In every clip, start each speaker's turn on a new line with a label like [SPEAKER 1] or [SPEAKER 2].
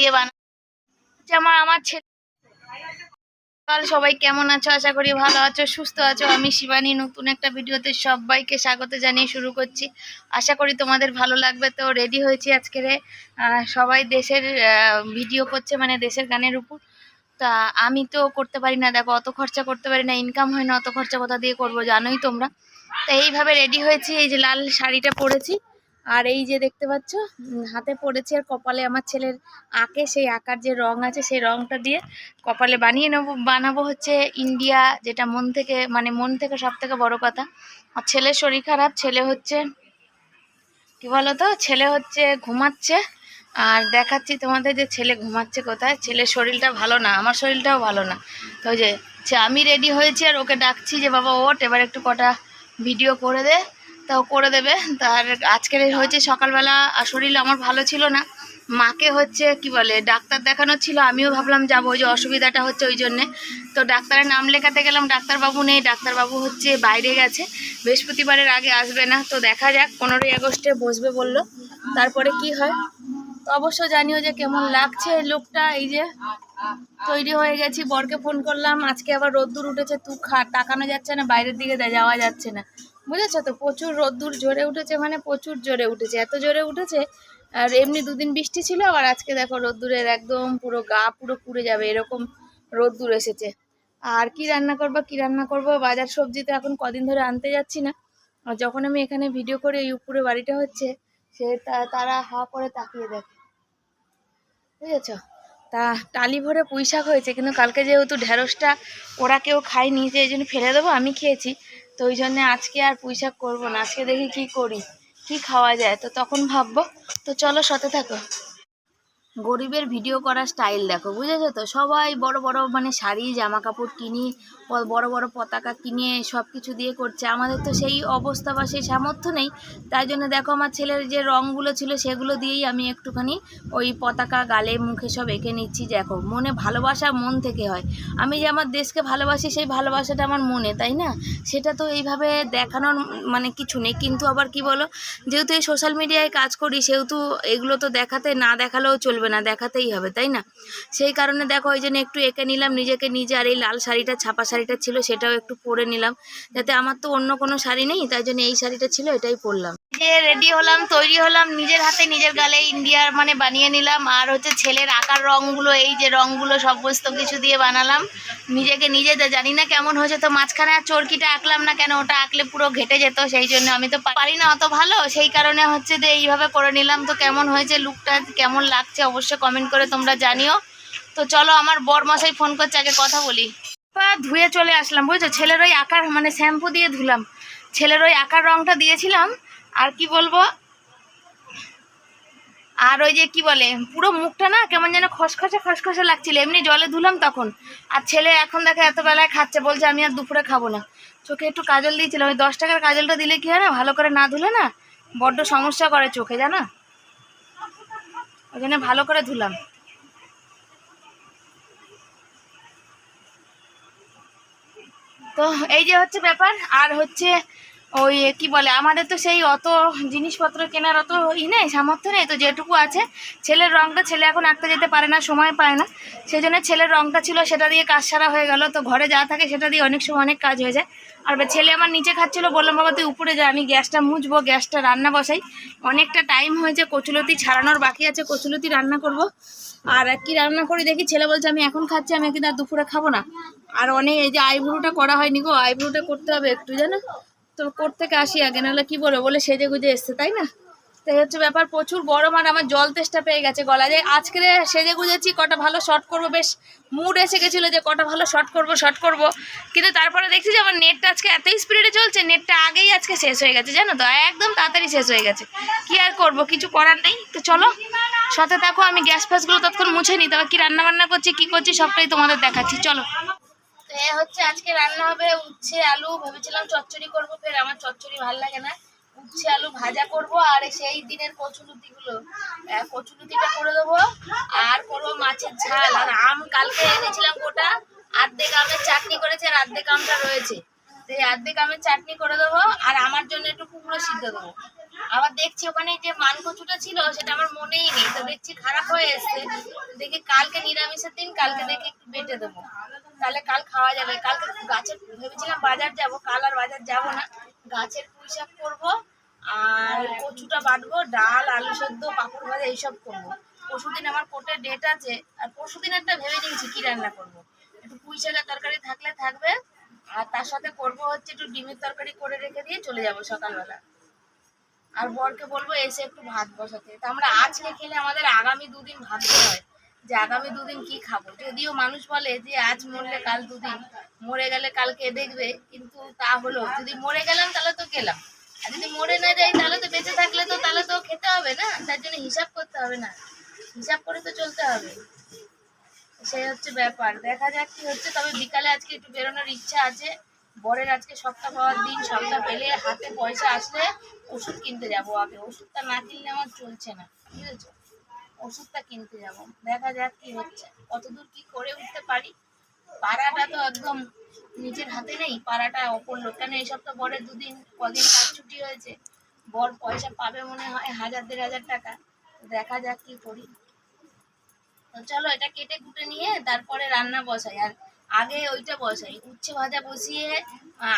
[SPEAKER 1] দিয়ে বানা আমার আমার ছেলে সবাই কেমন আছো? আশা করি ভালো আছো, সুস্থ আছো। আমি শিবানী, নতুন একটা ভিডিওতে সবাইকে স্বাগত জানিয়ে শুরু করছি। আশা করি তোমাদের ভালো লাগবে। তো রেডি হয়েছি আজকের সবাই দেশের ভিডিও করছে মানে দেশের গানের উপর। তা আমি তো করতে পারি না। দেখো, অত খরচা করতে পারি না। ইনকাম হয় না, অত খরচা কোথা দিয়ে করব? জানোই তোমরা। তো এইভাবে রেডি হয়েছি। এই যে লাল শাড়িটা পরেছি। আর এই যে দেখতে পাচ্ছ হাতে পড়েছে আর কপালে আমার ছেলের আঁকে, সেই আঁকার যে রং আছে, সেই রংটা দিয়ে কপালে বানিয়ে নেব, বানাবো হচ্ছে ইন্ডিয়া, যেটা মন থেকে মানে মন থেকে সব থেকে বড় কথা। আর ছেলের শরীর খারাপ, ছেলে হচ্ছে, কি বলতো, ছেলে হচ্ছে ঘুমাচ্ছে। আর দেখাচ্ছি তোমাদের যে ছেলে ঘুমাচ্ছে কোথায়, ছেলের শরীরটা ভালো না, আমার শরীরটাও ভালো না। তো যে আমি রেডি হয়েছি আর ওকে ডাকছি যে, বাবা ওট এবার একটু কটা ভিডিও করে দে। তা ও করে দেবে। তার আজকের হয়েছে সকালবেলা শরীর আমার ভালো ছিল না। মাকে হচ্ছে কি বলে, ডাক্তার দেখানো ছিল, আমিও ভাবলাম যাব, ওই যে অসুবিধাটা হচ্ছে ওই জন্যে। তো ডাক্তারের নাম লেখাতে গেলাম, ডাক্তারবাবু নেই, ডাক্তারবাবু হচ্ছে বাইরে গেছে। বৃহস্পতিবারের আগে আসবে না, তো দেখা যাক, পনেরোই আগস্টে বসবে বলল। তারপরে কি হয়? তো অবশ্য জানিও যে কেমন লাগছে লোকটা, এই যে তৈরি হয়ে গেছি, বরকে ফোন করলাম, আজকে আবার রোদ্দুর উঠেছে, তু খা, তাকানো যাচ্ছে না, বাইরের দিকে যাওয়া যাচ্ছে না। বুঝেছ তো? প্রচুর রোদ্দুর জোরে উঠেছে মানে প্রচুর জোরে উঠেছে। এত জোরে উঠেছে, আর এমনি দুদিন বৃষ্টি ছিল, আবার আজকে দেখো রোদ্দুরের একদম পুরো গা পুরো পুড়ে যাবে, এরকম রোদ্দুর এসেছে। আর কি রান্না করব, কি রান্না করব? বাজার সবজি তো এখন কদিন ধরে আনতে যাচ্ছি না। আর যখন আমি এখানে ভিডিও করে, এই উপরে বাড়িটা হচ্ছে, সে তারা হা করে তাকিয়ে দেখে। বুঝেছ? তা টালি ভরে পুঁই শাক হয়েছে, কিন্তু কালকে যেহেতু ঢ্যাঁড়সটা ওরা কেউ খায়নি যে এই জন্য ফেলে দেবো, আমি খেয়েছি। তো ওই জন্যে আজকে আর পুঁইশাক করব না। আজকে দেখি কি করি, কি খাওয়া যায়? তো তখন ভাববো। তো চলো সাথে থাকো। গরিবের ভিডিও করার স্টাইল দেখো, বুঝেছ তো? সবাই বড় বড় মানে শাড়ি জামা কাপড় কিনি বড় বড় পতাকা কিনে সব কিছু দিয়ে করছে। আমাদের তো সেই অবস্থা বা সেই সামর্থ্য নেই। তাই জন্য দেখো আমার ছেলের যে রঙগুলো ছিল সেগুলো দিয়েই আমি একটুখানি ওই পতাকা গালে মুখে সব এঁকে নিচ্ছি, দেখো। মনে ভালোবাসা মন থেকে হয়। আমি যে আমার দেশকে ভালোবাসি, সেই ভালোবাসাটা আমার মনে, তাই না? সেটা তো এইভাবে দেখানোর মানে কিছু নেই। কিন্তু আবার কি বলো? যেহেতু এই সোশ্যাল মিডিয়ায় কাজ করি, সেহেতু এগুলো তো দেখাতে, না দেখালেও চলবে না, দেখাতেই হবে, তাই না? সেই কারণে দেখো ওই জন্য একটু এঁকে নিলাম। নিজেকে নিজে আর এই লাল শাড়িটা, ছাপা শাড়িটা ছিল সেটাও একটু পরে নিলাম। যাতে আমার তো অন্য কোনো শাড়ি নেই, তাই জন্য এই শাড়িটা ছিল, এটাই পরলাম। রেডি হলাম, তৈরি হলাম, নিজের হাতে নিজের গালে ইন্ডিয়ার মানে বানিয়ে নিলাম, আর হচ্ছে ছেলের আঁকার রঙগুলো এই যে রঙগুলো সমস্ত কিছু দিয়ে বানালাম। নিজেকে নিজে জানি না কেমন হয়েছে, তো মাঝখানে আর চরকিটা আঁকলাম না কেন, ওটা আঁকলে পুরো ঘেটে যেত, সেই জন্য আমি তো পারি না অত ভালো, সেই কারণে হচ্ছে যে এইভাবে করে নিলাম। তো কেমন হয়েছে লুকটা কেমন লাগছে, অবশ্যই কমেন্ট করে তোমরা জানিও। তো চলো, আমার বর মশাই ফোন করছে, আগে কথা বলি। পা ধুয়ে চলে আসলাম, বুঝছ? ছেলের ওই আঁকার মানে শ্যাম্পু দিয়ে ধুলাম। ছেলের ওই আকার রঙটা দিয়েছিলাম, আর কি বলব? আর ওই যে কি বলে, পুরো মুখটা না কেমন যেন খসখসে খসখসে লাগছিল, এমনি জলে ধুলাম তখন। আর ছেলে এখন দেখে এত বেলায় খাচ্ছে, বলছে আমি আর দুপুরে খাব না। চোখে একটু কাজল দিয়েছিলাম ওই দশ টাকার কাজলটা দিলে কি হয় না, ভালো করে না ধুলে না, বড্ড সমস্যা করে চোখে, জানো? ওই জন্য ভালো করে ধুলাম। তো এই যে হচ্ছে ব্যাপার আর হচ্ছে ওই কি বলে, আমাদের তো সেই অত জিনিসপত্র কেনার অত ই নেই, সামর্থ্য নেই। তো যেটুকু আছে, ছেলের রঙটা ছেলে এখন আঁকতে যেতে পারে না, সময় পায় না। সেই জন্য ছেলের রঙটা ছিল সেটা দিয়ে কাজ সারা হয়ে গেল। তো ঘরে যা থাকে সেটা দিয়ে অনেক সময় অনেক কাজ হয়ে যায়। আর ছেলে আমার নিচে খাচ্ছিল, বললাম, বাবা, তুই উপরে যা, আমি গ্যাসটা মুছবো, গ্যাসটা রান্না বসাই। অনেকটা টাইম হয়েছে, কচুলতি ছাড়ানোর বাকি আছে, কচুলতি রান্না করব। আর কি রান্না করি দেখি, ছেলে বলছে, আমি এখন খাচ্ছি, আমি কিন্তু আর দুপুরে খাব না। আর অনেক, এই যে আইব্রুটা করা হয়নি গো আইব্রুটা করতে হবে একটু, জানো? তো কোর্ট থেকে আসি আগে, নাহলে কি বলব? বলে সেজে গুজে এসছে, তাই না? তাই হচ্ছে ব্যাপার, প্রচুর গরম আর আমার জল তেষ্টা পেয়ে গেছে গলা যে আজকে সেজে গুজেছি, কটা ভালো শর্ট করব, বেশ মুড এসে গেছিল যে কটা ভালো শর্ট করব শর্ট করব। কিন্তু তারপরে দেখছি যে আমার নেটটা আজকে এতই স্পিডে চলছে নেটটা আগেই আজকে শেষ হয়ে গেছে, জানো তো? একদম তাড়াতাড়ি শেষ হয়ে গেছে। কি আর করব? কিছু করার নেই। তো চলো, সাথে থাকো, আমি গ্যাস ফ্যাসগুলো তৎক্ষণ মুছে নিই। তবে কি রান্না বান্না করছি, কি করছি, সবটাই তোমাদের দেখাচ্ছি। চলো। তো হচ্ছে আজকে রান্না হবে উচ্ছে, আলু। ভেবেছিলাম চচ্চড়ি করব, ফের আমার চচ্চড়ি ভালো লাগে না। উচ্ছে, আলু ভাজা করব, আর সেই দিনের কচুলুতিগুলো কচুলুতিটা করে দেবো, আর করব মাছের ঝাল। আর আম কালকে এনেছিলাম গোটা। আর্ধেক আমের চাটনি করেছে, আর আর্ধেক আমটা রয়েছে। তো এই আর্ধেক আমের চাটনি করে দেবো, আর আমার জন্য একটু কুমড়ো সিদ্ধ দেবো। আবার দেখছি ওখানে যে মান কচুটা ছিল, সেটা আমার মনেই নেই। তো দেখছি খারাপ হয়ে এসছে। দেখি কালকে নিরামিষের দিন, কালকে দেখি একটু বেটে দেবো। তাহলে কাল খাওয়া যাবে। কালকে গাছের ভেবেছিলাম বাজার যাব, কাল আর বাজার যাব না। গাছের পুঁই শাক করব, আর কচুটা বাটবো, ডাল, আলু সেদ্ধ, পাঁপড় ভাজা, এইসব করব। পরশুদিন আমার কোর্টের ডেট আছে, আর পরশুদিন একটা ভেবে নিয়েছি কি রান্না করব। একটু পুঁই শাকের তরকারি থাকলে থাকবে, আর তার সাথে করব হচ্ছে একটু ডিমের তরকারি করে রেখে দিয়ে চলে যাব সকালবেলা। আর বরকে বলব এসে একটু ভাত বসাতে। তা আমরা আজকে খেলে আমাদের আগামী দুদিন ভাবতে হয়। যে আগামী দুদিন কি খাব? যদিও মানুষ বলে যে আজ মরলে কাল দুদিন, মরে গেলে কালকে দেখবে, কিন্তু তা হলো, যদি মরে গেলাম তাহলে তো গেলাম। আর যদি মরে না যাই তাহলে তো বেঁচে থাকলে তো তাহলে তো খেতে হবে না, তার জন্য হিসাব করতে হবে না। হিসাব করে তো চলতে হবে। সেই হচ্ছে ব্যাপার। দেখা যাক কি হচ্ছে, তবে বিকালে আজকে একটু বেরোনোর ইচ্ছা আছে। বরের আজকে সপ্তাহ পাওয়ার দিন, সপ্তাহ পেলে হাতে পয়সা আসলে ওষুধ কিনতে যাব আগে। ওষুধটা না কিনলে আমার চলছে না, বুঝেছ? ওষুধটা কিনতে যাব। দেখা যাক কি হচ্ছে। কতদূর কি করে উঠতে পারি? পাড়াটা তো একদম নিজের হাতে নেই, পাড়াটা অপর লোক। কেন এই সপ্তাহ বরের দুদিন, কদিন কাজ ছুটি হয়েছে। বর পয়সা পাবে মনে হয়, হাজার, দেড় হাজার টাকা। দেখা যাক কি করি। তো চলো, এটা কেটে কুটে নিয়ে তারপরে রান্না বসাই। আর আগে ওইটা বসাই। উচ্ছে ভাজা বসিয়ে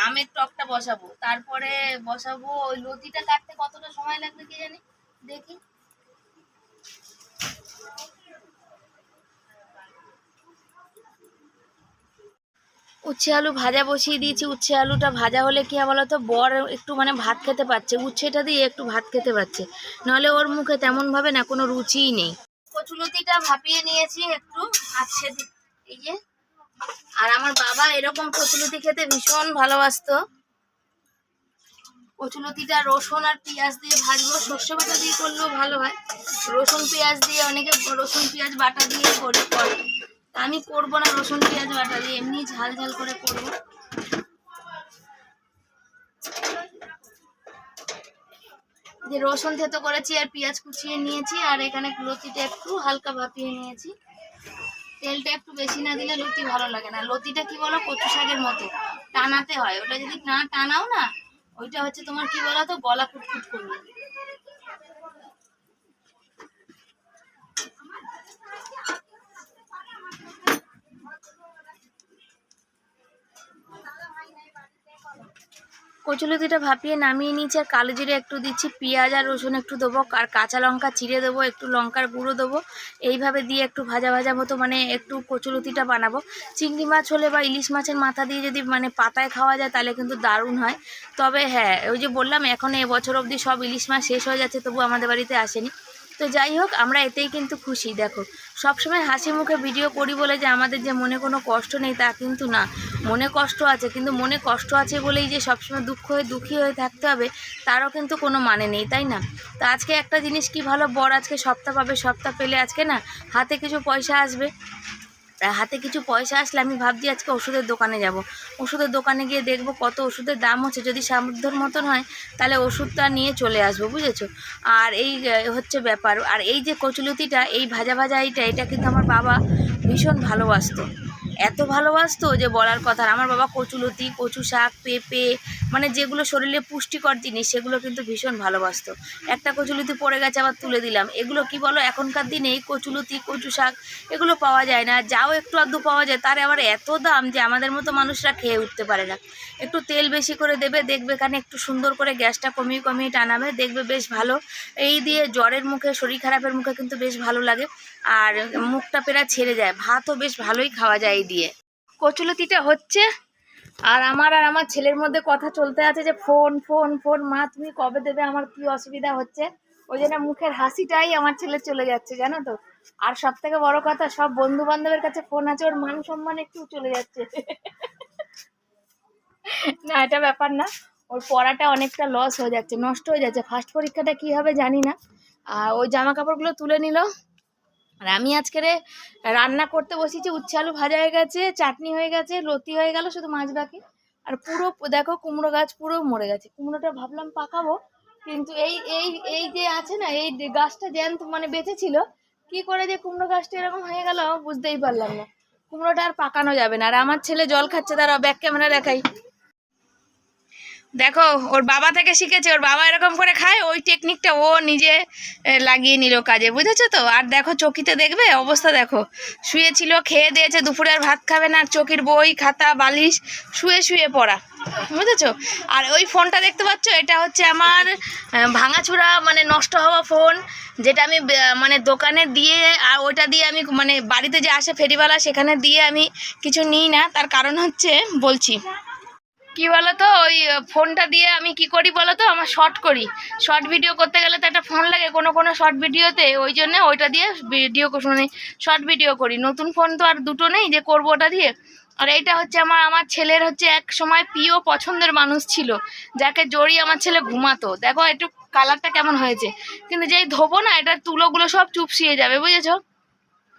[SPEAKER 1] আমের টকটা বসাবো। তারপরে বসাবো ওই লতিটা কাটতে কতটা সময় লাগবে কি জানি? দেখি। উচ্ছে আলু ভাজা বসিয়ে দিয়েছি। উচ্ছে আলুটা ভাজা হলে কি বলো তো বর একটু মানে ভাত খেতে পারছে। উচ্ছেটা দিয়ে একটু ভাত খেতে পারছে। নাহলে ওর মুখে তেমন ভাবে না কোনো রুচিই নেই। কচুলতিটা ভাপিয়ে নিয়েছি একটু। আছে এই যে। আর আমার বাবা এরকম কচুলতি খেতে ভীষণ ভালোবাসতো। কচুলতিটা রসুন আর পেঁয়াজ দিয়ে ভাজবো। সর্ষে বাটা দিয়ে করলেও ভালো হয়। রসুন, পেঁয়াজ দিয়ে অনেকে রসুন, পেঁয়াজ, বাটা দিয়ে করে করে। আমি করব না রসুন, পেঁয়াজ, বাটা দিয়ে, এমনি ঝাল ঝাল করে করব। যে রসুন থেতো করেছি আর পেঁয়াজ কুচিয়ে নিয়েছি, আর এখানে লতিটা একটু হালকা ভাপিয়ে নিয়েছি। তেলটা একটু বেশি না দিলে লতি ভালো লাগে না। লতিটা কি বলো, কচু শাকের মতো। টানাতে হয়। ওটা যদি না টানাও না ওইটা হচ্ছে তোমার কি বলো তো গলা কুটকুট করবে। কচুলতিটা ভাপিয়ে নামিয়ে নিয়েছি, আর কালো জিরে একটু দিচ্ছি, পেঁয়াজ আর রসুন একটু দেবো, আর কাঁচা লঙ্কা চিড়ে দেবো, একটু লঙ্কার গুঁড়ো দেবো, এইভাবে দিয়ে একটু ভাজা ভাজা মতো মানে একটু কচুলতিটা বানাবো। চিংড়ি মাছ হলে বা ইলিশ মাছের মাথা দিয়ে যদি মানে পাতায় খাওয়া যায়, তাহলে কিন্তু দারুণ হয়। তবে হ্যাঁ ওই যে বললাম, এখন এবছর অবধি সব ইলিশ মাছ শেষ হয়ে যাচ্ছে, তবু আমাদের বাড়িতে আসেনি। তো যাই হোক, আমরা এতেই কিন্তু খুশি। দেখো, সবসময় হাসি মুখে ভিডিও করি বলে যে আমাদের যে মনে কোনো কষ্ট নেই তা কিন্তু না। মনে কষ্ট আছে, কিন্তু মনে কষ্ট আছে বলেই যে সবসময় দুঃখ হয়ে, দুঃখী হয়ে থাকতে হবে, তারও কিন্তু কোনো মানে নেই, তাই না? তো আজকে একটা জিনিস কি ভালো? বর আজকে সপ্তাহ পাবে, সপ্তাহ পেলে আজকে না? হাতে কিছু পয়সা আসবে। হাতে কিছু পয়সা আসলে আমি ভাবছি আজকে ওষুধের দোকানে যাব। ওষুধের দোকানে গিয়ে দেখব কত ওষুধের দাম হচ্ছে। যদি সামর্থ্যর মতন হয়, তাহলে ওষুধটা নিয়ে চলে আসব, বুঝেছ? আর এই হচ্ছে ব্যাপার। আর এই যে কচুলতিটা এই ভাজা ভাজা এইটা, এটা কিন্তু আমার বাবা ভীষণ ভালোবাসতো। এত ভালোবাসতো যে বলার কথা। আমার বাবা কচুলতি, কচু শাক, পেঁপে মানে যেগুলো শরীরে পুষ্টিকর জিনিস, সেগুলো কিন্তু ভীষণ ভালোবাসতো। একটা কচুলতি পড়ে গেছে, আবার তুলে দিলাম। এগুলো কি বলো? এখনকার দিনে এই কচুলতি, কচু শাক, এগুলো পাওয়া যায় না। যাও একটু আধটু পাওয়া যায়, তার আবার এত দাম যে আমাদের মতো মানুষরা খেয়ে উঠতে পারে না। একটু তেল বেশি করে দেবে, দেখবে এখানে একটু সুন্দর করে গ্যাসটা কমিয়ে কমিয়ে টানাবে, দেখবে বেশ ভালো। এই দিয়ে জ্বরের মুখে, শরীর খারাপের মুখে কিন্তু বেশ ভালো লাগে। আর মুখটা পেরা ছেড়ে যায়, ভাতও বেশ ভালোই খাওয়া যায় এই দিয়ে। কচুলতিটা হচ্ছে আর আমার আর আমার ছেলের মধ্যে কথা চলতে আছে যে ফোন ফোন ফোন, মা তুমি কবে দেবে? আমার কি অসুবিধা হচ্ছে? ওই জন্য মুখের হাসিটাই আমার ছেলে চলে যাচ্ছে, জানো তো? আর সব থেকে বড় কথা, সব বন্ধু বান্ধবের কাছে ফোন আছে, ওর মান সম্মান একটু চলে যাচ্ছে। না, এটা ব্যাপার না। ওর পড়াটা অনেকটা লস হয়ে যাচ্ছে, নষ্ট হয়ে যাচ্ছে। ফার্স্ট পরীক্ষাটা কি হবে জানি না। আর ওই জামা কাপড়গুলো তুলে নিল। আর আমি আজকে রান্না করতে বসেছি, উচ্ছে আলু ভাজা হয়ে গেছে, চাটনি হয়ে গেছে, লতি হয়ে গেল, শুধু মাছ বাকি। আর পুরো দেখো কুমড়ো গাছ পুরো মরে গেছে। কুমড়োটা ভাবলাম পাকাবো, কিন্তু এই এই এই যে আছে না, এই গাছটা জ্যান্ত মানে বেঁচে ছিল কি করে যে কুমড়ো গাছটা এরকম হয়ে গেল বুঝতেই পারলাম না। কুমড়োটা আর পাকানো যাবে না। আর আমার ছেলে জল খাচ্ছে তারা ব্যাক ক্যামেরা দেখাই। দেখো, ওর বাবা থেকে শিখেছে, ওর বাবা এরকম করে খায়, ওই টেকনিকটা ও নিজে লাগিয়ে নিল কাজে, বুঝেছ তো? আর দেখো, চকিতে দেখবে, অবস্থা দেখো। শুয়েছিল, খেয়ে দিয়েছে, দুপুরে আর ভাত খাবে না আর চকির বই, খাতা, বালিশ, শুয়ে শুয়ে পড়া, বুঝেছ? আর ওই ফোনটা দেখতে পাচ্ছ? এটা হচ্ছে আমার ভাঙাচোরা মানে নষ্ট হওয়া ফোন, যেটা আমি মানে দোকানে দিয়ে, আর ওইটা দিয়ে আমি মানে বাড়িতে যে আসে ফেরিওয়ালা, সেখানে দিয়ে আমি কিছু নিই না। তার কারণ হচ্ছে, বলছি কি বলতো, ওই ফোনটা দিয়ে আমি কি করি বলতো, আমার শর্ট করি। শর্ট ভিডিও করতে গেলে তো একটা ফোন লাগে, কোনো কোনো শর্ট ভিডিওতে ওই জন্য ওইটা দিয়ে ভিডিও মানে শর্ট ভিডিও করি। নতুন ফোন তো আর দুটো নেই, যে করব ওটা দিয়ে। আর এইটা হচ্ছে আমার আমার ছেলের হচ্ছে এক সময় প্রিয় পছন্দের মানুষ ছিল, যাকে জড়িয়ে আমার ছেলে ঘুমাতো। দেখো একটু কালারটা কেমন হয়েছে। কিন্তু যেই ধোবো না, এটার তুলোগুলো সব চুপসিয়ে যাবে, বুঝেছ?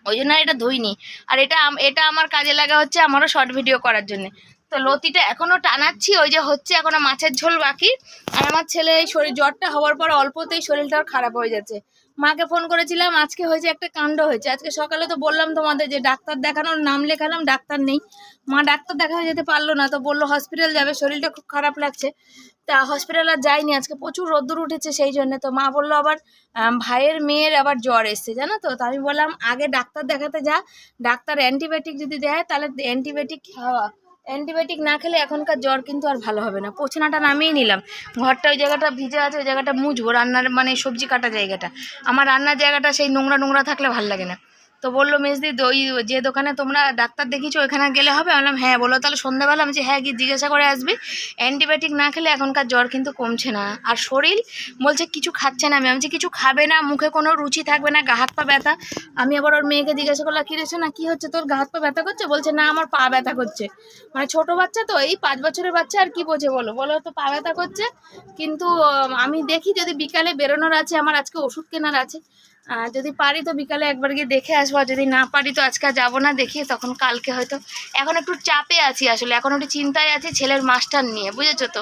[SPEAKER 1] ওই জন্য এটা ধুইনি। আর এটা এটা আমার কাজে লাগা হচ্ছে আমারও শর্ট ভিডিও করার জন্য। তো লতিটা এখনও টানাচ্ছি, ওই যে হচ্ছে এখনও মাছের ঝোল বাকি। আর আমার ছেলে এই শরীর জ্বরটা হওয়ার পর অল্পতেই শরীরটা খারাপ হয়ে যাচ্ছে। মাকে ফোন করেছিলাম, আজকে হয়েছে একটা কাণ্ড হয়েছে। আজকে সকালে তো বললাম তোমাদের যে ডাক্তার দেখানোর নাম লেখালাম, ডাক্তার নেই। মা ডাক্তার দেখাতে যেতে পারল না, তো বলল হসপিটাল যাবে, শরীরটা খুব খারাপ লাগছে। তা হসপিটাল আর যাইনি, আজকে প্রচুর রোদ্দুর উঠেছে সেই জন্য। তো মা বলল আবার ভাইয়ের মেয়ের আবার জ্বর এসছে, জানো তো? আমি বললাম, আগে ডাক্তার দেখাতে যা, ডাক্তার অ্যান্টিবায়োটিক যদি দেয়, তাহলে অ্যান্টিবায়োটিক খাওয়া। অ্যান্টিবায়োটিক না খেলে এখনকার জ্বর কিন্তু আর ভালো হবে না। পোছনাটা নামিয়ে নিলাম। ঘরটা ওই জায়গাটা ভিজে আছে, ওই জায়গাটা মুছবো, রান্নার মানে সবজি কাটা জায়গাটা। আমার রান্নার জায়গাটা সেই নোংরা নোংরা থাকলে ভালো লাগে না। তো বলল মেজদি ওই যে দোকানে তোমরা ডাক্তার দেখিয়েছো ওইখানে গেলে হবে? বললাম হ্যাঁ। বলো তাহলে সন্ধ্যাবেলা? আমি যে হ্যাঁ। গিয়ে জিজ্ঞাসা করে আসবি। অ্যান্টিবায়োটিক না খেলে এখনকার জ্বর কিন্তু কমছে না। আর শরীর বলছে কিছু খাচ্ছে না। আমি আমি বলছি, কিছু খাবে না। মুখে কোনো রুচি থাকবে না গা হাত পা ব্যথা। আমি আবার ওর মেয়েকে জিজ্ঞাসা করলাম কী রেছে না কী হচ্ছে? তোর গা হাত পা ব্যথা করছে? বলছে না আমার পা ব্যথা করছে। মানে ছোট বাচ্চা তো এই পাঁচ বছরের বাচ্চা আর কি বোঝে বলো? বলো তো পা ব্যথা করছে। কিন্তু আমি দেখি যদি বিকালে বেরোনোর আছে আমার আজকে ওষুধ কেনার আছে। যদি পারি তো বিকালে একবার গিয়ে দেখে আসব, আর যদি না পারি তো আজকে যাব না, দেখি তখন কালকে হয়তো। এখন একটু চাপে আছি আসলে, এখন একটু চিন্তায় আছি ছেলের মাস্টার নিয়ে, বুঝেছ তো?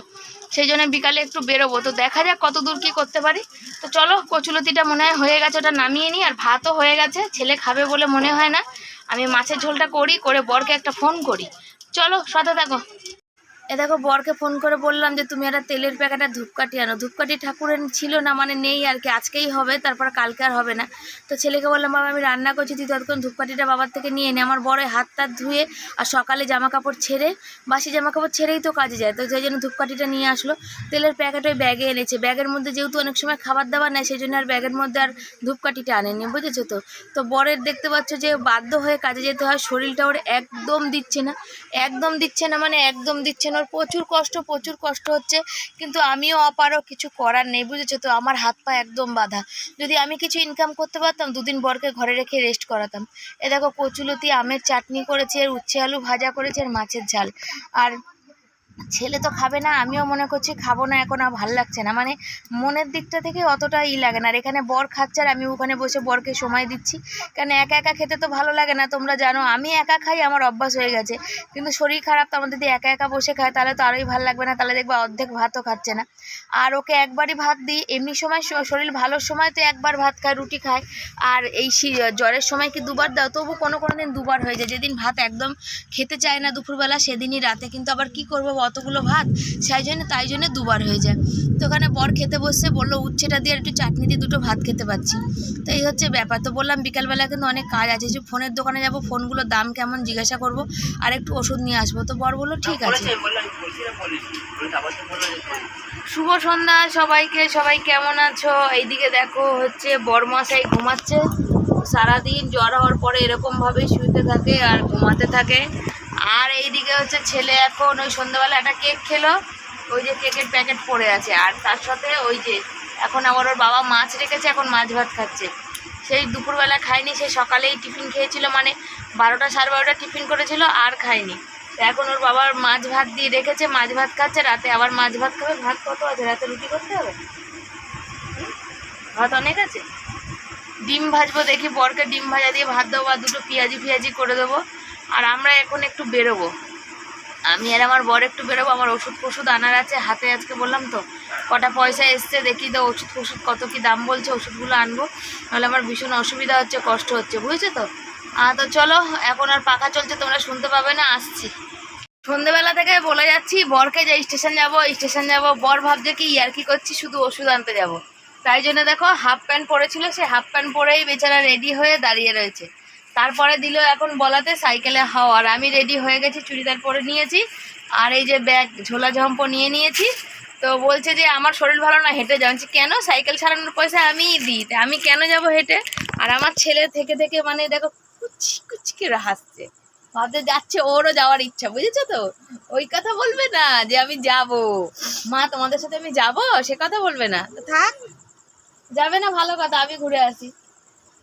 [SPEAKER 1] সেই জন্য বিকালে একটু বেরোবো। তো দেখা যাক কত দূর কী করতে পারি। তো চলো, কচুলতিটা মনে হয় হয়ে গেছে, ওটা নামিয়ে নিই, আর ভাতও হয়ে গেছে, ছেলে খাবে বলে মনে হয় না। আমি মাছের ঝোলটা করি, করে বরকে একটা ফোন করি। চলো, সাথে থাকো। এ দেখো বরকে ফোন করে বললাম যে, তুমি একটা তেলের প্যাকেট আর ধূপকাঠি আনো। ধূপকাঠি ঠাকুরের ছিল না মানে নেই আর কি, আজকেই হবে, তারপর কালকে আর হবে না। তো ছেলেকে বললাম, বাবা, আমি রান্না করছি, তুই ততক্ষণ ধূপকাঠিটা বাবার থেকে নিয়ে নে। আমার বড় হাত টাত ধুয়ে আর সকালে জামা কাপড় ছেড়ে, বাসি জামা কাপড় ছেড়েই তো কাজে যায়, তো সেই জন্য ধূপকাঠিটা নিয়ে আসলো। তেলের প্যাকেট ওই ব্যাগে এনেছে। ব্যাগের মধ্যে যেহেতু অনেক সময় খাবার দাবার নেয় সেই জন্য আর ব্যাগের মধ্যে আর ধূপকাঠিটা আনেনি, বুঝেছ তো? তো বরের দেখতে পাচ্ছ যে, বাধ্য হয়ে কাজে যেতে হয়, শরীরটা ওর একদম দিচ্ছে না, একদম দিচ্ছে না মানে একদম দিচ্ছে না ওর প্রচুর কষ্ট প্রচুর কষ্ট হচ্ছে। কিন্তু আমিও অপারও কিছু করার নেই, বুঝেছ তো? আমার হাত পা একদম বাধা। যদি আমি কিছু ইনকাম করতে পারতাম, দুদিন বরকে ঘরে রেখে রেস্ট করাতাম। এ দেখো কচুলতি, আমের চাটনি করেছে আর উচ্ছে আলু ভাজা করেছে, আর মাছের ঝাল। আর ছেলে তো খাবে না, আমিও মনে করছি খাব না, এখন আর ভালো লাগছে না। মানে মনের দিকটা থেকে অতটা ই লাগে না। আর এখানে বর খাচ্ছে আর আমি ওখানে বসে বরকে সময় দিচ্ছি। কারণ একা একা খেতে তো ভালো লাগে না, তোমরা জানো। আমি একা খাই, আমার অভ্যাস হয়ে গেছে। কিন্তু শরীর খারাপ, তো আমাদের যদি একা একা বসে খায়, তাহলে তো আরোই ভালো লাগবে না। তাহলে দেখবা অর্ধেক ভাতও খাচ্ছে না। আর ওকে একবারই ভাত দিই, এমনি সময় শরীর ভালোর সময় তো একবার ভাত খায়, রুটি খায়। আর এই জ্বরের সময় কি দুবার দাও? তবু কোনো কোনো দিন দুবার হয়ে যায়। যেদিন ভাত একদম খেতে চায় না দুপুরবেলা, সেদিনই রাতে। কিন্তু আবার কি করব অতগুলো ভাত সেই জন্য তাই জন্য দুবার হয়ে যায়। তো ওখানে বর খেতে বসে বলল উচ্ছেটা দিয়ে একটু চাটনি দিয়ে দুটো ভাত খেতে পাচ্ছি। তো এই হচ্ছে ব্যাপার। তো বললাম বিকালবেলা কিন্তু অনেক কাজ আছে। যে ফোনের দোকানে যাব ফোনগুলোর দাম কেমন জিজ্ঞাসা করব আর একটু ওষুধ নিয়ে আসব। তো বর বলল ঠিক আছে। শুভ সন্ধ্যা সবাইকে সবাই কেমন আছো? এইদিকে দেখো হচ্ছে বরমশাই ঘুমাচ্ছে। সারাদিন জ্বর হওয়ার পরে এরকমভাবেই শুইতে থাকে আর ঘুমাতে থাকে। আর এইদিকে হচ্ছে ছেলে এখন ওই সন্ধ্যাবেলা একটা কেক খেলো, ওই যে কেকের প্যাকেট পড়ে আছে। আর তার সাথে ওই যে এখন আবার ওর বাবা মাছ রেখেছে, এখন মাছ ভাত খাচ্ছে। সেই দুপুরবেলা খায়নি, সে সকালেই টিফিন খেয়েছিল মানে বারোটা সাড়ে বারোটা টিফিন করেছিল, আর খায়নি। এখন ওর বাবার মাছ ভাত দিয়ে রেখেছে, মাছ ভাত খাচ্ছে, রাতে আবার মাছ ভাত খাবে, ভাত কত আছে? রাতে রুটি করতে হবে? ভাত অনেক আছে? ডিম ভাজবো দেখি, বরকে ডিম ভাজা দিয়ে ভাত দেবো, আর দুটো পেঁয়াজি ফিয়াজি করে দেবো। আর আমরা এখন একটু বেরোবো। আমি আর আমার বর একটু বেরোবো, আমার ওষুধ ফষুধ আনার আছে। হাতে আজকে বললাম তো, কটা পয়সা এসছে, দেখি তো ওষুধ ফষুধ কত কি দাম বলছে, ওষুধগুলো আনব। নাহলে আমার ভীষণ অসুবিধা হচ্ছে, কষ্ট হচ্ছে, বুঝেছ তো? তো চলো, এখন আর পাখা চলছে, তোমরা শুনতে পাবে না, আসছি। সন্ধেবেলা থেকে বলে যাচ্ছি, বরকে যে স্টেশন যাব স্টেশন যাব, বর ভাবছে কি, ইয়ার কি করছি, শুধু ওষুধ আনতে যাব। তাই জন্য দেখো, হাফ প্যান্ট পরেছিল, সে হাফ প্যান্ট পরেই বেচারা রেডি হয়ে দাঁড়িয়ে রয়েছে। তারপরে দিল এখন বলাতে সাইকেলে হাওয়া আর আমি রেডি হয়ে গেছি, চুড়িদার পরে নিয়েছি। আর এই যে ব্যাগ ঝোলা ঝম্প নিয়ে নিয়েছি। তো বলছে যে, আমার শরীর ভালো না, হেঁটে যাচ্ছি কেন? সাইকেল সারানোর পয়সা আমিই দিই। আমি কেন যাব হেঁটে? আর আমার ছেলে থেকে থেকে মানে দেখো, কুচি কুচি করে হাসছে। ভাবতে যাচ্ছে, ওরও যাওয়ার ইচ্ছা, বুঝেছ তো? ওই কথা বলবে না যে, আমি যাব। মা, তোমাদের সাথে আমি যাব? সে কথা বলবে না। থাক, যাবে না, ভালো কথা, আমি ঘুরে আসি।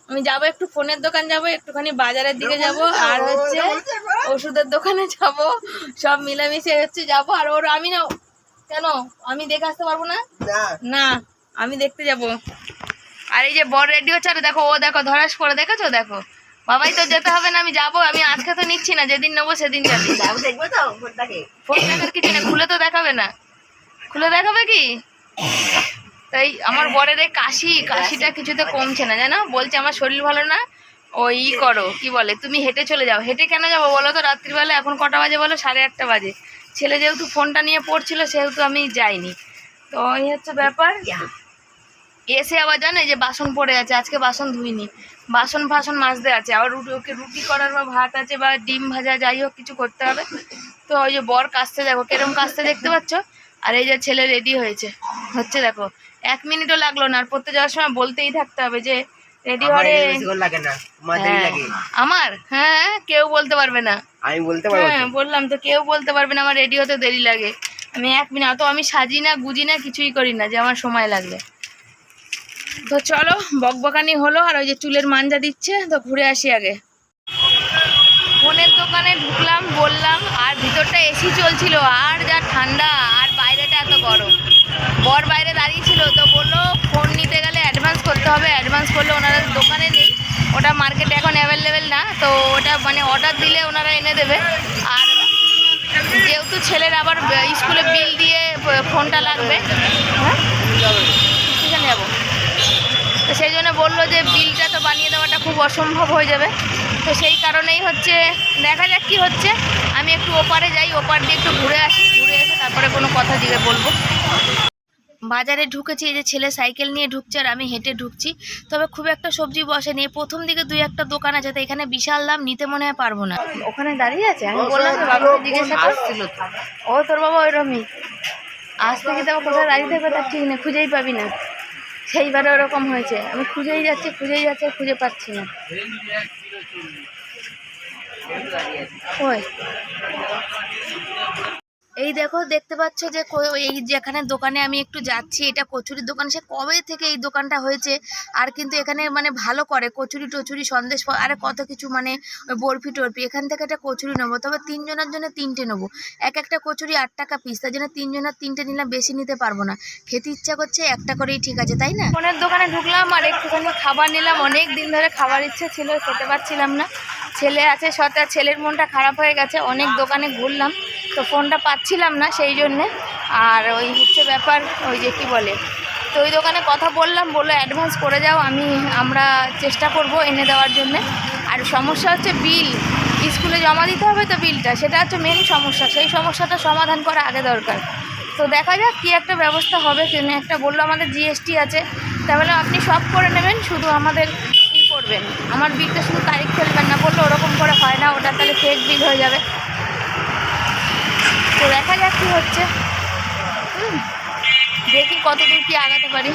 [SPEAKER 1] আমি যাব একটু ফোনের দোকান যাব একটুখানি বাজারের দিকে যাব আর হচ্ছে ওষুধের দোকানে যাব সব মিলেমিশে হচ্ছে যাব। আর ওর আমি না কেন? আমি দেখে আসতে পারব না? না। আমি দেখতে যাব। আর এই যে বড় রেডি হচ্ছে আর দেখো ও দেখো ধরাস করে দেখেছ? দেখো। বাবাই তো যেতে হবে না আমি যাব আমি আজকে তো নিচ্ছি না যেদিন নেব সেদিন যাবি।
[SPEAKER 2] দেখবে তো
[SPEAKER 1] ফোন দেখার কিছু না খুলে তো দেখাবে না। খুলে দেখাবে কি? তাই আমার বরের এই কাশি কাশিটা কিছুতে কমছে না জানো? বলছে আমার শরীর ভালো না ওই করো। কি বলে? তুমি হেঁটে চলে যাও। হেঁটে কেন যাব বলো তো? রাত্রিবেলা এখন কটা বাজে বলো? সাড়ে আটটা বাজে। ছেলে যেহেতু ফোনটা নিয়ে পড়ছিল সেহেতু আমি যাইনি। তো এই হচ্ছে ব্যাপার। এসে আবার জানে যে বাসন পড়ে আছে আজকে বাসন ধুইনি। বাসন ফাসন মাজতে আছে। আবার রুটি ওকে রুটি করার বা ভাত আছে বা ডিম ভাজা যাই হোক কিছু করতে হবে। তো ওই যে বর কাস্তে দেখো কিরম কাস্তে দেখতে পাচ্ছ? আর এই যে ছেলে রেডি হয়েছে। হচ্ছে দেখো এক মিনিটও লাগল না আর পড়তে যাওয়ার সময় বলতেই থাকতে হবে যে রেডি হরে
[SPEAKER 2] লাগে না আমার
[SPEAKER 1] হ্যাঁ, আমার? হ্যাঁ কেউ বলতে পারবে না।
[SPEAKER 2] আমি বলতে পারব
[SPEAKER 1] হ্যাঁ বললাম তো কেউ বলতে পারবে না আমার রেডি হতে দেরি লাগে। আমি এক মিনিট অত আমি সাজি না গুজি না কিছুই করি না যে আমার সময় লাগবে। তো চলো বকবকানি হলো আর ওই যে চুলের মাঞ্জা দিচ্ছে তো ঘুরে আসি আগে। ফোনের দোকানে ঢুকলাম বললাম আর ভিতরটা এসি চলছিল আর যা ঠান্ডা আর বাইরেটা এত গরম। বর বাইরে দাঁড়িয়ে ছিল, তো বলল ফোন নিতে গেলে অ্যাডভান্স করতে হবে। অ্যাডভান্স করলে ওনারা দোকানে নেই। ওটা মার্কেটে এখন অ্যাভেলেবেল না, তো ওটা মানে অর্ডার দিলে ওনারা এনে দেবে। আর যেহেতু ছেলের আবার স্কুলে বিল দিয়ে ফোনটা লাগবে হ্যাঁ? যাব। তো সেই জন্য বলল যে বিলটা তো বানিয়ে দেওয়াটা খুব অসম্ভব হয়ে যাবে। তো সেই কারণেই হচ্ছে, দেখা যাক কি হচ্ছে। আমি একটু ওপারে যাই, ওপার দিয়ে একটু ঘুরে আসি, ঘুরে এসে তারপরে কোনো কথা জিজ্ঞেস বলব। বাজারে ঢুকেছি এই যে ছেলে সাইকেল নিয়ে ঢুকছে আর আমি হেঁটে ঢুকছি। তবে খুব একটা সবজি বসেনি। প্রথম দিকে দুই একটা দোকান আছে তো এখানে বিশাল দাম নিতে মনে হয় পারব না। ওখানে দাঁড়িয়ে আছে? আমি বললাম বাবাকে জিজ্ঞাসা ও তোর বাবা ওইরকমই। আজ থেকে তো কোথায় দাঁড়িয়ে থাকবে তার ঠিক নেই খুঁজেই পাবি না। সেইবারে ওরকম হয়েছে। আমি খুঁজেই যাচ্ছি খুঁজেই যাচ্ছি আর খুঁজে পাচ্ছি না। ওই। এই দেখো, দেখতে পাচ্ছ যে এই যেখানে দোকানে আমি একটু যাচ্ছি, এটা কচুরির দোকান। সে কবে থেকে এই দোকানটা হয়েছে? আর কিন্তু এখানে মানে ভালো করে কচুরি টচুরি সন্দেশ আরে কত কিছু মানে বরফি টরফি, এখান থেকে একটা কচুরি নেব। তবে তিনজনের জন্য তিনটে নেব। এক একটা কচুরি আট টাকা পিস তার জন্য তিনজনের তিনটে নিলাম, বেশি নিতে পারব না। খেতে ইচ্ছা করছে একটা করেই ঠিক আছে, তাই না? ফোনের দোকানে ঢুকলাম আর একটুখানি খাবার নিলাম। অনেক দিন ধরে খাবার ইচ্ছে ছিল, খেতে পারছিলাম না। ছেলে আছে সত্যি ছেলের মনটা খারাপ হয়ে গেছে, অনেক দোকানে ঘুরলাম, তো ফোনটা পাচ্ছিলাম না সেই জন্যে। আর ওই হচ্ছে ব্যাপার, ওই যে কি বলে, তো ওই দোকানে কথা বললাম, বলল অ্যাডভান্স করে যাও, আমি, আমরা চেষ্টা করব এনে দেওয়ার জন্যে। আর সমস্যা হচ্ছে বিল স্কুলে জমা দিতে হবে তো বিলটা সেটা হচ্ছে মেন সমস্যা, সেই সমস্যাটা সমাধান করা আগে দরকার। তো দেখা যাক কী একটা ব্যবস্থা হবে কিন্তু একটা বলল আমাদের জিএসটি আছে, তাহলে আপনি সব করে নেবেন, শুধু আমাদের করবেন আমার বিলটা শুধু তারিখ ফেলবেন না, বলল ওরকম করে হয় না, ওটা তাহলে ফেক বিল হয়ে যাবে। তো দেখা যাক কী হচ্ছে। দেখি কতদূর কি আগাতে পারি।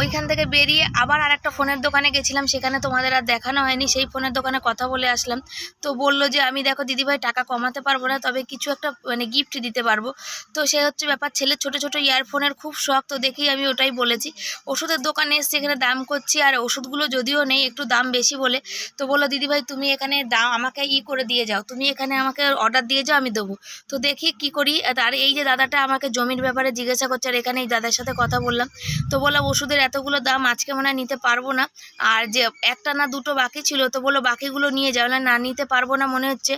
[SPEAKER 1] ওইখান থেকে বেরিয়ে আবার আর একটা ফোনের দোকানে গেছিলাম, সেখানে তোমাদের আর দেখানো হয়নি, সেই ফোনের দোকানে কথা বলে আসলাম। তো বলল যে, আমি দেখো দিদিভাই টাকা কমাতে পারব না, তবে কিছু একটা মানে গিফট দিতে পারব। তো সে হচ্ছে ব্যাপার ছেলের ছোটো ছোটো ইয়ারফোনের খুব শখ, তো দেখেই আমি ওটাই বলেছি। ওষুধের দোকানে এসে এখানে দাম করছি, আর ওষুধগুলো যদিও নেই, একটু দাম বেশি বলে। তো বলল, দিদিভাই, তুমি এখানে দাম আমাকে ই করে দিয়ে যাও, তুমি এখানে আমাকে অর্ডার দিয়ে যাও, আমি দেবো। তো দেখি কি করি, আর এই যে দাদাটা আমাকে জমির ব্যাপারে জিজ্ঞাসা করছে, আর এখানে এই দাদার সাথে কথা বললাম। তো বললাম, ওষুধের এতগুলো দাম আজকে মনে হয় নিতে পারব না। আর যে একটা না দুটো বাকি ছিল, তো বলল বাকিগুলো নিয়ে যাও। না, নিতে পারব না মনে হচ্ছে।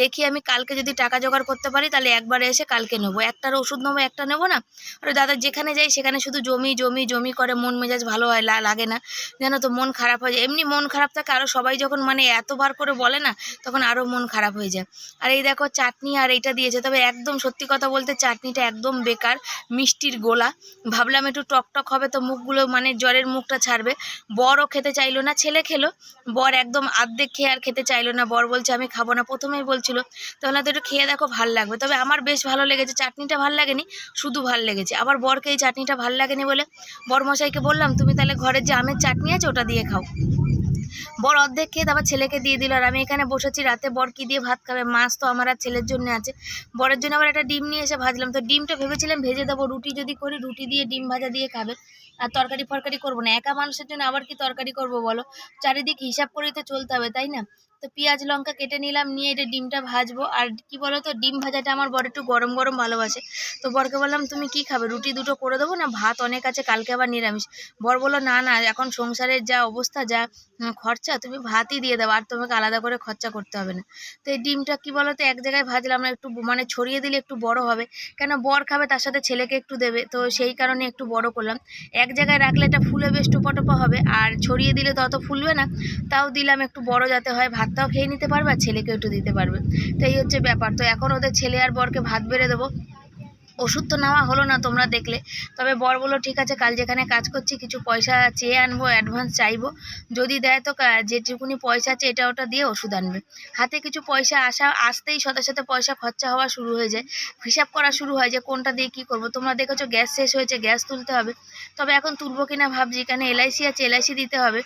[SPEAKER 1] দেখি আমি কালকে যদি টাকা জোগাড় করতে পারি, তাহলে একবারে এসে কালকে নেব। একটার ওষুধ নেব, একটা নেব না। আর দাদা, যেখানে যাই সেখানে শুধু জমি জমি জমি করে মন মেজাজ ভালো হয় লাগে না। জানো তো, মন খারাপ হয়ে যায়। এমনি মন খারাপ থাকে আরও সবাই যখন মানে এতবার করে বলে না, তখন আরও মন খারাপ হয়ে যায়। আর এই দেখো, চাটনি আর এইটা দিয়েছে। তবে একদম সত্যি কথা বলতে, চাটনিটা একদম বেকার, মিষ্টির গোলা। ভাবলাম একটু টক টক হবে, তো মুখগুলো মানে জ্বরের মুখটা ছাড়বে। বরও খেতে চাইলো না, ছেলে খেলো। বর একদম আর্ধেক খেয়ে আর খেতে চাইলো না। বর বলছে, আমি খাব না। প্রথমেই বলছিল, তাহলে তো একটু খেয়ে দেখো, ভালো লাগবে। তবে আমার বেশ ভালো লেগেছে, চাটনিটা ভালো লাগেনি, শুধু ভালো লেগেছে। আবার বরকে এই চাটনিটা ভালো লাগেনি বলে বরমশাইকে বললাম, তুমি তাহলে ঘরের যে আমের চাটনি আছে, ওটা দিয়ে খাও। বর অর্ধেক খেয়ে তারপর ছেলেকে দিয়ে দিল, আর আমি এখানে বসেছি রাতে, বর কি দিয়ে ভাত খাবে? মাছ তো আমার আর ছেলের জন্য আছে। বরের জন্য আবার একটা ডিম নিয়ে এসে ভাজলাম। তো ডিমটা ভেবেছিলাম ভেজে দেবো, রুটি যদি করি, রুটি দিয়ে ডিম ভাজা দিয়ে খাবে। আর তরকারি ফরকারি করব না। একা মানুষের জন্য আবার কি তরকারি করব বলো? চারিদিক হিসাব করেই তো চলতে হবে, তাই না? তো পেঁয়াজ, লঙ্কা কেটে নিলাম, নিয়ে এটা ডিমটা ভাজবো। আর কি বলো তো ডিম ভাজাটা আমার বর একটু গরম গরম ভালোবাসে। তো বরকে বললাম, তুমি কি খাবে? রুটি দুটো করে দেবো না ভাত অনেক আছে, কালকে আবার নিরামিষ? বর বলল, না না, এখন সংসারের যা অবস্থা, যা খরচা, তুমি ভাতই দিয়ে দাও, আর তোমাকে আলাদা করে খরচা করতে হবে না। তো এই ডিমটা কি বলো তো এক জায়গায় ভাজলাম না, একটু মানে ছড়িয়ে দিলে একটু বড় হবে। কেন বর খাবে, তার সাথে ছেলেকে একটু দেবে। তো সেই কারণে একটু বড় করলাম। এক জায়গায় রাখলে এটা ফুলে বেশ টোপা হবে, আর ছড়িয়ে দিলে তো অত ফুলবে না। তাও দিলাম একটু বড় যাতে হয় ভাতটাও খেয়ে নিতে পারবে আর ছেলেকেও একটু দিতে পারবে। তো এই হচ্ছে ব্যাপার। তো এখন ওদের ছেলে আর বরকে ভাত বেড়ে দেবো। ওষুধ তো নেওয়া হলো না তোমরা দেখলে। তবে বর বলল, ঠিক আছে, কাল যেখানে কাজ করছি, কিছু পয়সা চেয়ে আনব অ্যাডভান্স চাইব। যদি দেয় তো যেটুকুনি পয়সা আছে, এটা ওটা দিয়ে ওষুধ আনবে। হাতে কিছু পয়সা আসা, আসতেই সাথে সাথে পয়সা খরচা হওয়া শুরু হয়ে যায়। হিসাব করা শুরু হয় যে, কোনটা দিয়ে কী করব। তোমরা দেখেছ, গ্যাস শেষ হয়েছে, গ্যাস তুলতে হবে। তবে এখন তুলবো কিনা ভাবছি, এখানে এলআইসি আছে এলআইসি দিতে হবে।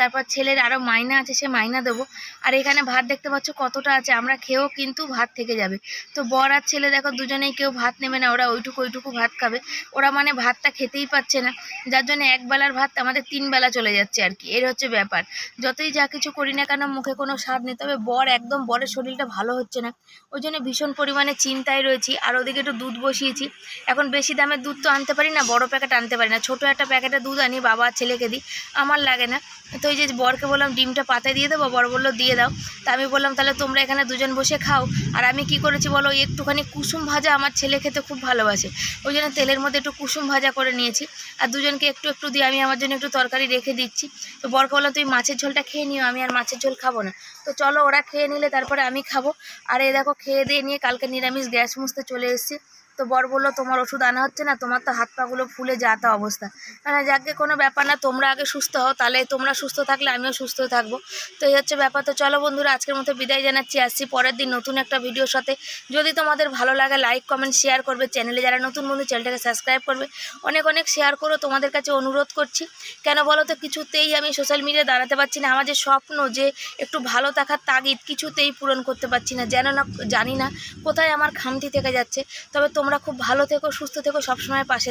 [SPEAKER 1] তারপর ছেলের আরও মাইনা আছে, সে মাইনা দেবো। আর এখানে ভাত দেখতে পাচ্ছ কতটা আছে, আমরা খেয়েও কিন্তু ভাত থেকে যাবে। তো বর আর ছেলে দেখো দুজনেই কেউ ভাত নেবে না, ওরা ওইটুকু ওইটুকু ভাত খাবে। ওরা মানে ভাতটা খেতেই পাচ্ছে না, যার জন্য এক বেলার ভাত আমাদের তিন বেলা চলে যাচ্ছে আর কি, এর হচ্ছে ব্যাপার। যতই যা কিছু করি না কেন মুখে কোনো স্বাদ নেই, তবে বর একদম, বরের শরীরটা ভালো হচ্ছে না। ওই জন্য ভীষণ পরিমাণে চিন্তায় রয়েছি, আর ওদিকে একটু দুধ বসিয়েছি। এখন বেশি দামের দুধ তো আনতে পারি না, বড় প্যাকেট আনতে পারি না। ছোটো একটা প্যাকেটে দুধ আনি, বাবা ছেলেকে দিই, আমার লাগে না। তো ওই যে বরকে বললাম, ডিমটা পাতায় দিয়ে দেবো? বর বলল, দিয়ে দাও। তা আমি বললাম, তাহলে তোমরা এখানে দুজন বসে খাও। আর আমি কি করেছি বলো, একটুখানি কুসুম ভাজা আমার ছেলে খেতে খুব ভালোবাসে। ওই জন্য তেলের মধ্যে একটু কুসুম ভাজা করে নিয়েছি। আর দুজনকে একটু একটু দিয়ে আমি আমার জন্য একটু তরকারি রেখে দিচ্ছি। তো বরকে বললাম তুই মাছের ঝোলটা খেয়ে নিও, আমি আর মাছের ঝোল খাব না। তো চলো, ওরা খেয়ে নিলে, তারপরে আমি খাব। আর এই দেখো, খেয়ে দিয়ে নিয়ে কালকে নিরামিষ গ্যাস মুছতে চলে এসেছি। তো বর বলল, তোমার ওষুধ আনা হচ্ছে না, তোমার তো হাত পাগুলো ফুলে যাতা অবস্থা। মানে যাকে কোনো ব্যাপার না, তোমরা আগে সুস্থ হও, তাহলে তোমরা সুস্থ থাকলে আমিও সুস্থ থাকব। তো এই হচ্ছে ব্যাপার। তো চলো বন্ধুরা, আজকের মতো বিদায় জানাচ্ছি, আসছি পরের দিন নতুন একটা ভিডিওর সাথে। যদি তোমাদের ভালো লাগে লাইক কমেন্ট শেয়ার করবে। চ্যানেলে যারা নতুন বন্ধু, চ্যানেলটাকে সাবস্ক্রাইব করবে। অনেক অনেক শেয়ার করো, তোমাদের কাছে অনুরোধ করছি। কেন বলো তো, কিছুতেই আমি সোশ্যাল মিডিয়ায় দাঁড়াতে পারছি না। আমার যে স্বপ্ন যে একটু ভালো থাকার তাগিদ কিছুতেই পূরণ করতে পারছি না। যেন না, জানি না কোথায় আমার খামতি থেকে যাচ্ছে। তবে তোমরা খুব ভালো থেকো সুস্থ থেকো সবসময় পাশে